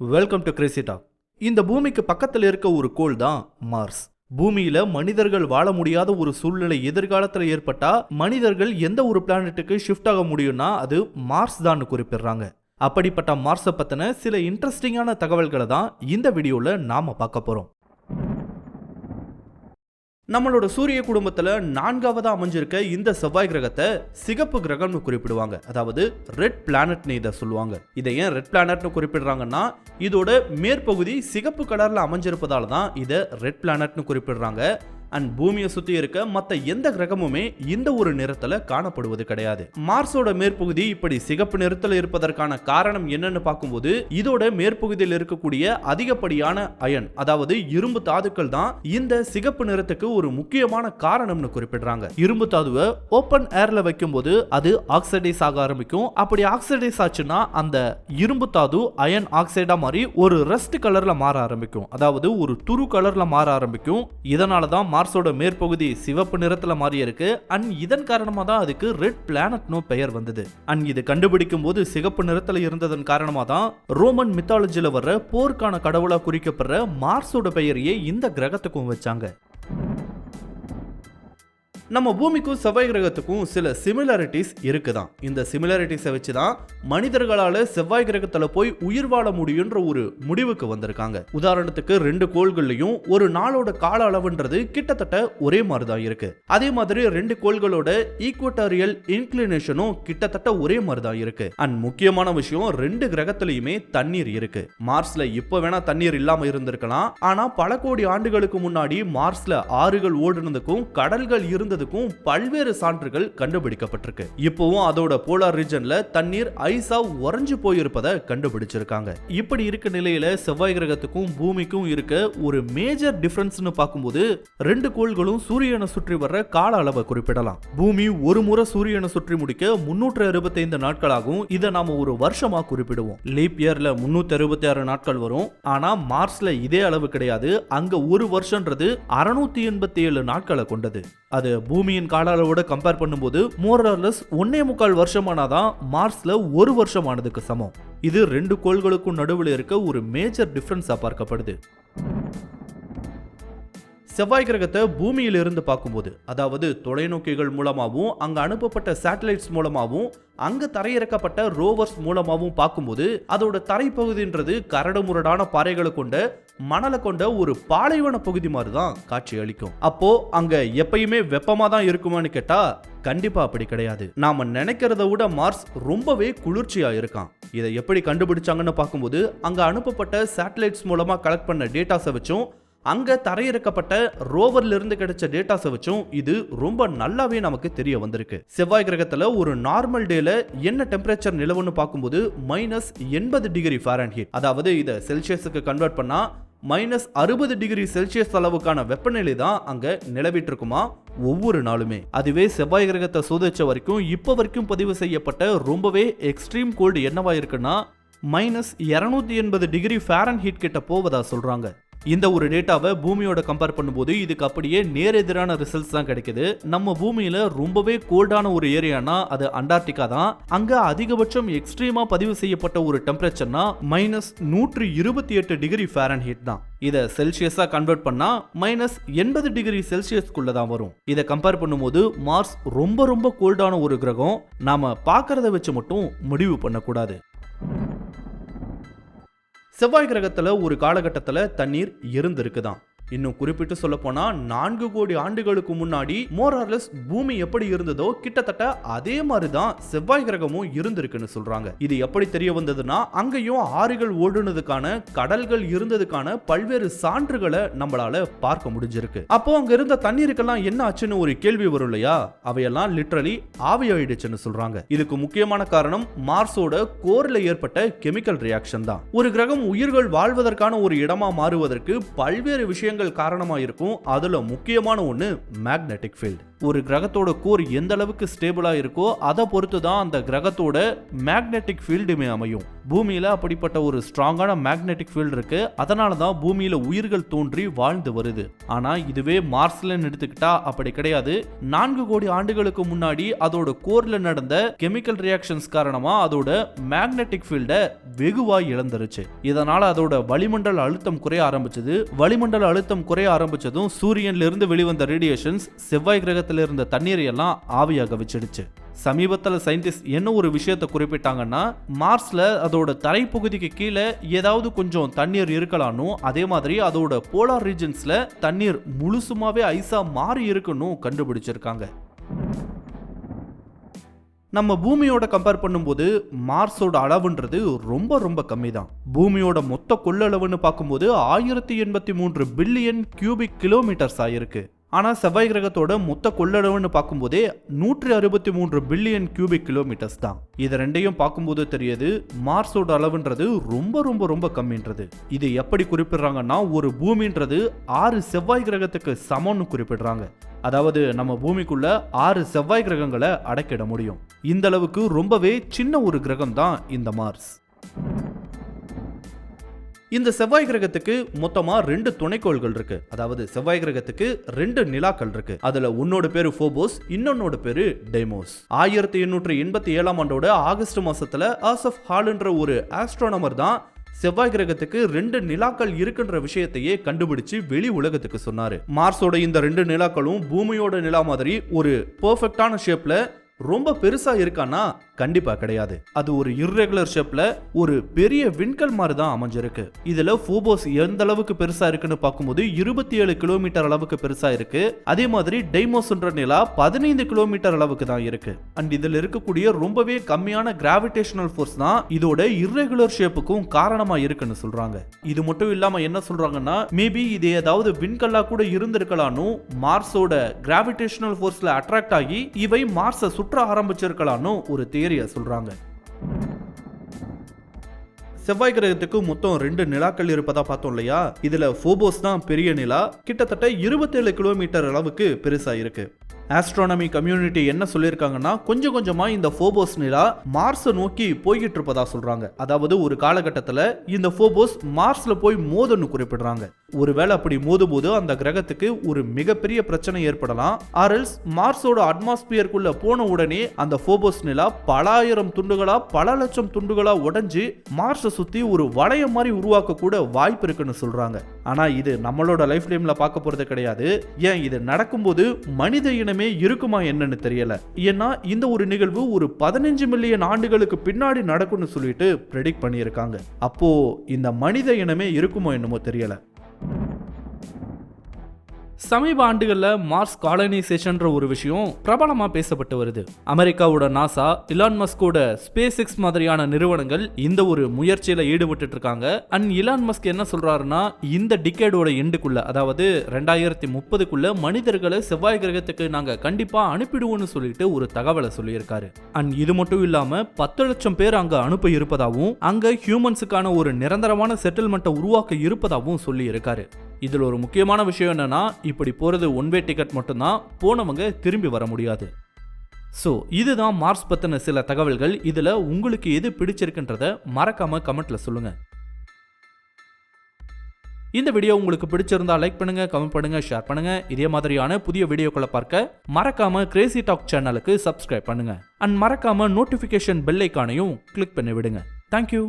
Welcome to Crazy talk இந்த பூமிக்கு பக்கத்தில் இருக்க ஒரு கோள் தான் மார்ஸ் பூமியில மனிதர்கள் வாழ முடியாத ஒரு சூழ்நிலை எதிர்காலத்தில் ஏற்பட்டா மனிதர்கள் எந்த ஒரு பிளானட்டுக்கு ஷிஃப்ட் ஆக முடியும்னா அது மார்ஸ் தான் குறிப்பிடுறாங்க. அப்படிப்பட்ட மார்ஸை பத்தின சில இன்ட்ரெஸ்டிங்கான தகவல்களை தான் இந்த வீடியோல நாம பார்க்க போறோம். நம்மளோட சூரிய குடும்பத்தில் நான்காவதாக அமைஞ்சிருக்க இந்த செவ்வாய் கிரகத்தை சிகப்பு கிரகம்னு குறிப்பிடுவாங்க. அதாவது ரெட் பிளானட்னு இதை சொல்லுவாங்க. இதை ஏன் ரெட் பிளானட்னு குறிப்பிடுறாங்கன்னா இதோட மேற்பகுதி சிகப்பு கலரில் அமைஞ்சிருப்பதால தான் இதை ரெட் பிளானட்னு குறிப்பிடுறாங்க. அண்ட் பூமியை சுத்தி இருக்க மற்ற எந்த கிரகமுமே இந்த ஒரு நிறத்துல காணப்படுவது கிடையாது. மார்ஸோட மேற்பகுதி இப்படி சிகப்பு நிறத்துல இருப்பதற்கான காரணம் என்னன்னு பார்க்கும்போது இதோட மேற்பகுதியில் இருக்கக்கூடிய அதிகப்படியான அயன் அதாவது இரும்பு தாதுக்கள் தான் இந்த சிகப்பு நிறத்துக்கு ஒரு முக்கியமான காரணம்னு குறிப்பிடுறாங்க. இரும்பு தாதுவை ஓப்பன் ஏர்ல வைக்கும்போது அது ஆக்சைடைஸ் ஆக ஆரம்பிக்கும். அப்படி ஆக்சைடைஸ் ஆச்சுன்னா அந்த இரும்பு தாது அயன் ஆக்சைடா மாதிரி ஒரு ரெஸ்ட் கலர்ல மாற ஆரம்பிக்கும். அதாவது ஒரு துரு கலர்ல மாற ஆரம்பிக்கும். இதனால தான் மார்ஸோட மேற்பகுதி சிவப்பு நிறத்தில் மாறி இருக்கு அண்ட் இதன் காரணமாக தான் அதுக்கு ரெட் பிளானட்னு பெயர் வந்தது. அண்ட் இது கண்டுபிடிக்கும் போது சிகப்பு நிறத்தில் இருந்ததன் காரணமாக தான் ரோமன் மித்தாலஜியில் வர்ற போருக்கான கடவுளாக குறிக்கப்படுற மார்ஸோட பெயரையே இந்த கிரகத்துக்கும் வச்சாங்க. நம்ம பூமிக்கும் செவ்வாய் கிரகத்துக்கும் சில சிமிலாரிட்டிஸ் இருக்குதான். இந்த சிமிலாரிட்டிஸை வச்சு தான் மனிதர்களால செவ்வாய் கிரகத்துல போய் உயிர் வாழ முடியுன்ற ஒரு முடிவுக்கு வந்திருக்காங்க. உதாரணத்துக்கு ரெண்டு கோள்கள்லையும் ஒரு நாளோட கால அளவுன்றது கிட்டத்தட்ட ஒரே மாதிரி தான் இருக்கு. அதே மாதிரி ரெண்டு கோள்களோட ஈக்குவட்டாரியல் இன்க்ளினேஷனும் கிட்டத்தட்ட ஒரே மாதிரி தான் இருக்கு. அண்ட் முக்கியமான விஷயம் ரெண்டு கிரகத்திலையுமே தண்ணீர் இருக்கு. மார்ஸ்ல இப்ப வேணா தண்ணீர் இல்லாம இருந்திருக்கலாம். ஆனா பல கோடி ஆண்டுகளுக்கு முன்னாடி மார்ஸ்ல ஆறுகள் ஓடுனதுக்கும் கடல்கள் இருந்ததுக்கும் பல்வேறு சான்றுகள் கண்டுபிடிக்கப்பட்டிருக்கு. இப்போவும் அதோட போலார் ரீஜன்ல தண்ணீர் ஐஸா உறைஞ்சு போயிருப்பதை கண்டுபிடிச்சிருக்காங்க. இப்படி இருக்க நிலையில செவ்வாய் கிரகத்துக்கும் பூமிக்கும் இருக்க ஒரு மேஜர் டிஃபரன்ஸ்னு பார்க்கும்போது ரெண்டு கோள்களும் சூரியனை சுற்றி வர்ற கால அளவை குறிப்பிடலாம். பூமி ஒரு முறை சூரியனை சுற்றி முடிக்க முன்னூற்று அறுபத்தைந்து நாட்களாகும். இதை நாம ஒரு வருஷமா குறிப்பிடுவோம். லீப் இயர்ல முன்னூத்தி அறுபத்தி ஆறு நாட்கள் வரும். ஆனா மார்ஸ்ல இதே அளவு கிடையாது. அங்க ஒரு வருஷன்றது அறுநூத்தி எண்பத்தி ஏழு நாட்களை கொண்டது. அது பூமியின் கால அளவோட கம்பேர் பண்ணும்போது மோரலஸ் ஒன்னே முக்கால் வருஷமானாதான் மார்ஸ்ல ஒரு வருஷமானதுக்கு சமம். இது ரெண்டு கோள்களுக்கும் நடுவில் இருக்க ஒரு மேஜர் டிஃபரன்ஸா பார்க்கப்படுது. செவ்வாய் கிரகத்தை பூமியில் இருந்து பார்க்கும்போது அதாவது தொலைநோக்கிகள் மூலமாகவும் அங்கே அனுப்பப்பட்ட சேட்டலைட்ஸ் மூலமாகவும் அங்கே தரையிறக்கப்பட்ட ரோவர்ஸ் மூலமாகவும் பார்க்கும்போது அதோட தரைப்பகுதின்றது கரடுமுரடான பாறைகளை கொண்ட மணலை கொண்ட ஒரு பாலைவன பகுதி மாதிரி தான் காட்சி அளிக்கும். அப்போ அங்க எப்பயுமே வெப்பமா தான் இருக்குமான்னு கேட்டா கண்டிப்பா அப்படி கிடையாது. நாம நினைக்கிறத விட மார்ஸ் ரொம்பவே குளிர்ச்சியா இருக்கான் இதை எப்படி கண்டுபிடிச்சாங்கன்னு பார்க்கும்போது அங்க அனுப்பப்பட்ட சேட்டலைட்ஸ் மூலமா கலெக்ட் பண்ண டேட்டாஸை வச்சும் அங்கே தரையிறக்கப்பட்ட ரோவர்லேருந்து கிடைச்ச டேட்டாஸை வச்சும் இது ரொம்ப நல்லாவே நமக்கு தெரிய வந்திருக்கு. செவ்வாய் கிரகத்தில் ஒரு நார்மல் டேல என்ன டெம்பரேச்சர் நிலவுன்னு பார்க்கும்போது மைனஸ் எண்பது டிகிரி ஃபாரன்ஹீட் அதாவது இதை செல்சியஸுக்கு கன்வெர்ட் பண்ணா மைனஸ் அறுபது டிகிரி செல்சியஸ் அளவுக்கான வெப்பநிலை தான் அங்க நிலவிட்டு இருக்குமா ஒவ்வொரு நாளுமே. அதுவே செவ்வாய் கிரகத்தை சோதிச்ச வரைக்கும் இப்போ வரைக்கும் பதிவு செய்யப்பட்ட ரொம்பவே எக்ஸ்ட்ரீம் கோல்டு என்னவா இருக்குன்னா மைனஸ் இரநூத்தி எண்பது டிகிரி ஃபேரன் ஹீட் கிட்ட போவதா சொல்றாங்க. இந்த ஒரு டேட்டாவை பூமியோட கம்பேர் பண்ணும்போது இதுக்கு அப்படியே நேரெதிரான ரிசல்ட்ஸ் தான் கிடைக்குது. நம்ம பூமியில ரொம்பவே கோல்டான ஒரு ஏரியானா அது அண்டார்டிகா தான். அங்க அதிகபட்சம் எக்ஸ்ட்ரீமா பதிவு செய்யப்பட்ட ஒரு டெம்பரேச்சர்னா மைனஸ் நூற்றி இருபத்தி எட்டு டிகிரி ஃபேரன்ஹீட் தான். இதை செல்சியஸா கன்வெர்ட் பண்ணா மைனஸ் எண்பது டிகிரி செல்சியஸ்க்குள்ள தான் வரும். இதை கம்பேர் பண்ணும்போது மார்ஸ் ரொம்ப ரொம்ப கோல்டான ஒரு கிரகம். நாம பார்க்கறத வச்சு மட்டும் முடிவு பண்ணக்கூடாது. செவ்வாய் கிரகத்தில் ஒரு காலகட்டத்தில் தண்ணீர் இருந்திருக்குதான். இன்னும் குறிப்பிட்டு சொல்ல போனா நான்கு கோடி ஆண்டுகளுக்கு முன்னாடி மோரார்லஸ் பூமி எப்படி இருந்ததோ கிட்டத்தட்ட அதே மாதிரி தான் செவ்வாய் கிரகமும் இருந்திருக்குன்னு சொல்றாங்க. இது எப்படி தெரிய வந்ததுன்னா அங்கேயும் ஆறுகள் ஓடுனதுக்கான கடல்கள் இருந்ததுக்கான பல்வேறு சான்றுகளை நம்மளால பார்க்க முடிஞ்சிருக்கு. அப்போ அங்க இருந்த தண்ணீருக்கெல்லாம் என்ன ஆச்சுன்னு ஒரு கேள்வி வரும் இல்லையா? அவையெல்லாம் லிட்ரலி ஆவியாயிடுச்சுன்னு சொல்றாங்க. இதுக்கு முக்கியமான காரணம் மார்ஸோட கோர்ல ஏற்பட்ட கெமிக்கல் ரியாக்ஷன் தான். ஒரு கிரகம் உயிர்கள் வாழ்வதற்கான ஒரு இடமா மாறுவதற்கு பல்வேறு விஷயங்கள் காரணமா இருக்கும் அதுல முக்கியமான ஒன்று மேக்னெட்டிக் ஃபீல்டு. ஒரு கிரகத்தோட கோர் எந்த அளவுக்கு ஸ்டேபிளாக இருக்கோ அதை பொறுத்து தான் அந்த கிரகத்தோட மேக்னெட்டிக் ஃபீல்டுமே அமையும். பூமியில் அப்படிப்பட்ட ஒரு ஸ்ட்ராங்கான மேக்னெட்டிக் ஃபீல்டு இருக்கு. அதனால தான் பூமியில் உயிர்கள் தோன்றி வாழ்ந்து வருது. ஆனால் இதுவே மார்ஸ்லன்னு எடுத்துக்கிட்டா அப்படி கிடையாது. நான்கு கோடி ஆண்டுகளுக்கு முன்னாடி அதோட கோரில் நடந்த கெமிக்கல் ரியாக்ஷன்ஸ் காரணமாக அதோட மேக்னெட்டிக் ஃபீல்டை வெகுவாக இழந்துருச்சு. இதனால் அதோட வளிமண்டல அழுத்தம் குறைய ஆரம்பிச்சது. வளிமண்டல அழுத்தம் குறைய ஆரம்பிச்சதும் சூரியன்ல இருந்து வெளிவந்த ரேடியேஷன்ஸ் செவ்வாய் கிரகத்துல இருந்த தண்ணீரை எல்லாம் ஆவியாக வச்சிடுச்சு. சமீபத்தில் சயின்டிஸ்ட் என்ன ஒரு விஷயத்தை குறிப்பிட்டாங்கன்னா மார்ஸில் அதோட தரைப்பகுதிக்கு கீழே ஏதாவது கொஞ்சம் தண்ணீர் இருக்கலாம்னு அதே மாதிரி அதோட போலார் ரீஜன்ஸில் தண்ணீர் முழுசுமாவே ஐஸாக மாறி இருக்குன்னு கண்டுபிடிச்சிருக்காங்க. நம்ம பூமியோட கம்பேர் பண்ணும்போது மார்ஸோட அளவுன்றது ரொம்ப ரொம்ப கம்மி தான் பூமியோட மொத்த கொள்ளளவுன்னு பார்க்கும்போது ஆயிரத்தி எண்பத்தி மூன்று பில்லியன் கியூபிக் கிலோமீட்டர்ஸ் ஆயிருக்கு. ஆனால் செவ்வாய் கிரகத்தோட மொத்த கொள்ளளவுன்னு பார்க்கும்போதே நூற்றி அறுபத்தி மூன்று பில்லியன் கியூபிக் கிலோமீட்டர்ஸ் தான். இது ரெண்டையும் பார்க்கும்போது தெரியுது மார்ஸோட அளவுன்றது ரொம்ப ரொம்ப ரொம்ப கம்மின்றது. இது எப்படி குறிப்பிடுறாங்கன்னா ஒரு பூமின்றது ஆறு செவ்வாய் கிரகத்துக்கு சமம்னு குறிப்பிடுறாங்க. அதாவது நம்ம பூமிக்குள்ள ஆறு செவ்வாய் கிரகங்களை அடக்கிட முடியும். இந்த அளவுக்கு ரொம்பவே சின்ன ஒரு கிரகம் தான் இந்த மார்ஸ். இந்த செவ்வாய் கிரகத்துக்கு மொத்தமா ரெண்டு துணைக்கோள்கள் இருக்கு. அதாவது செவ்வாய் கிரகத்துக்கு ரெண்டு நிலாக்கள் இருக்கு. அதுல உன்னோட பேரு ஃபோபோஸ் இன்னொன்னோட பேரு டெமோஸ் ஆயிரத்தி எண்ணூற்றி எண்பத்தி ஏழாம் ஆண்டோட ஆகஸ்ட் மாசத்துல ஆசப் ஹால்ன்ற ஒரு ஆஸ்ட்ரோனமர் தான் செவ்வாய் கிரகத்துக்கு ரெண்டு நிலாக்கள் இருக்குன்ற விஷயத்தையே கண்டுபிடிச்சு வெளி உலகத்துக்கு சொன்னாரு. மார்ஸோட இந்த ரெண்டு நிலாக்களும் பூமியோட நிலா மாதிரி ஒரு பெர்ஃபெக்டான ஷேப்ல ரொம்ப பெருசா இருக்கானா கண்டிப்பாக கிடையாது. அது ஒரு இர்ரெகுலர் ஷேப்பில் ஒரு பெரிய விண்கல் மாதிரி தான் அமைஞ்சிருக்கு. இதில் ஃபோபோஸ் எந்த அளவுக்கு பெருசாக இருக்குன்னு பார்க்கும்போது இருபத்தி ஏழு கிலோமீட்டர் அளவுக்கு பெருசாக இருக்கு. அதே மாதிரி டைமோஸ்ன்ற நிலா பதினைந்து கிலோமீட்டர் அளவுக்கு தான் இருக்கு. அண்ட் இதில் இருக்கக்கூடிய ரொம்பவே கம்மியான கிராவிடேஷனல் ஃபோர்ஸ் தான் இதோட இர்ரெகுலர் ஷேப்புக்கும் காரணமாக இருக்குன்னு சொல்கிறாங்க இது மட்டும் இல்லாமல் என்ன சொல்கிறாங்கன்னா மேபி இது ஏதாவது விண்கல்லா கூட இருந்திருக்கலாம்னு மார்ஸோட கிராவிடேஷனல் ஃபோர்ஸில் அட்ராக்ட் ஆகி இவை மார்ஸை சுற்ற ஆரம்பிச்சிருக்கலாம்னு ஒரு தியரியை சொல்கிறாங்க செவ்வாய் கிரகத்துக்கு மொத்தம் ரெண்டு நிலாக்கள் இருப்பதா பார்த்தோம் இல்லையா? இதுல போபோஸ் தான் பெரிய நிலா. கிட்டத்தட்ட இருபத்தேழு கிலோமீட்டர் அளவுக்கு பெருசா இருக்கு. ஆஸ்ட்ரானமி கம்யூனிட்டி என்ன சொல்லியிருக்காங்கன்னா கொஞ்சம் கொஞ்சமாக இந்த ஃபோபோஸ் நிலா மார்ஸை நோக்கி போய்கிட்டு இருப்பதா சொல்கிறாங்க அதாவது ஒரு காலகட்டத்தில் இந்த ஃபோபோஸ் மார்ஸில் போய் மோதன்னு குறிப்பிடுறாங்க. ஒருவேளை அப்படி மோதும்போது அந்த கிரகத்துக்கு ஒரு மிகப்பெரிய பிரச்சனை ஏற்படலாம். ஆர்எல்ஸ் மார்ஸோட அட்மாஸ்பியருக்குள்ள போன உடனே அந்த ஃபோபோஸ் நிலா பல ஆயிரம் துண்டுகளா பல லட்சம் துண்டுகளா உடஞ்சி மார்ஸை சுத்தி ஒரு வளையம் மாதிரி உருவாக்க கூட வாய்ப்பு இருக்குன்னு சொல்றாங்க. ஆனா இது நம்மளோட லைஃப் டைம்ல பார்க்க போறது கிடையாது. ஏன்? இது நடக்கும்போது மனித இனம் இருக்குமா என்னன்னு தெரியல. ஏன்னா இந்த ஒரு நிகழ்வு ஒரு பதினஞ்சு மில்லியன் ஆண்டுகளுக்கு பின்னாடி நடக்கும்னு சொல்லிட்டு ப்ரெடிக்ட் பண்ணியிருக்காங்க. அப்போ இந்த மனித இனமே இருக்குமோ என்னமோ தெரியல. சமீப ஆண்டுகளில் மார்ஸ் காலனைசேஷன்ற ஒரு விஷயம் பிரபலமாக பேசப்பட்டு வருது. அமெரிக்காவோட நாசா இலான் மஸ்கோட ஸ்பேஸ் எக்ஸ் மாதிரியான நிறுவனங்கள் இந்த ஒரு முயற்சியில் ஈடுபட்டு இருக்காங்க அண்ட் இலான் மஸ்க் என்ன சொல்றாருன்னா இந்த டிக்கேடோட எண்டுக்குள்ள அதாவது ரெண்டாயிரத்தி முப்பதுக்குள்ள மனிதர்களை செவ்வாய் கிரகத்துக்கு நாங்கள் கண்டிப்பாக அனுப்பிடுவோம்னு சொல்லிட்டு ஒரு தகவலை சொல்லியிருக்காரு. அண்ட் இது மட்டும் இல்லாமல் பத்து லட்சம் பேர் அங்கே அனுப்ப இருப்பதாகவும் அங்கே ஹியூமன்ஸுக்கான ஒரு நிரந்தரமான செட்டில்மெண்ட்டை உருவாக்க இருப்பதாகவும் சொல்லி இருக்காரு இதில் ஒரு முக்கியமான விஷயம் என்னன்னா இப்படி போகிறது ஒன் வே டிக்கெட் மட்டும்தான் போனவங்க திரும்பி வர முடியாது. ஸோ இதுதான் மார்ஸ் பற்றின சில தகவல்கள். இதில் உங்களுக்கு எது பிடிச்சிருக்குன்றத மறக்காமல் கமெண்ட்டில் சொல்லுங்கள் இந்த வீடியோ உங்களுக்கு பிடிச்சிருந்தா லைக் பண்ணுங்க கமெண்ட் பண்ணுங்க ஷேர் பண்ணுங்க. இதே மாதிரியான புதிய வீடியோக்களை பார்க்க மறக்காம கிரேசி டாக் சேனலுக்கு சப்ஸ்கிரைப் பண்ணுங்க. அண்ட் மறக்காம நோட்டிஃபிகேஷன் பெல் ஐக்கானையும் கிளிக் பண்ணி விடுங்க தேங்க்யூ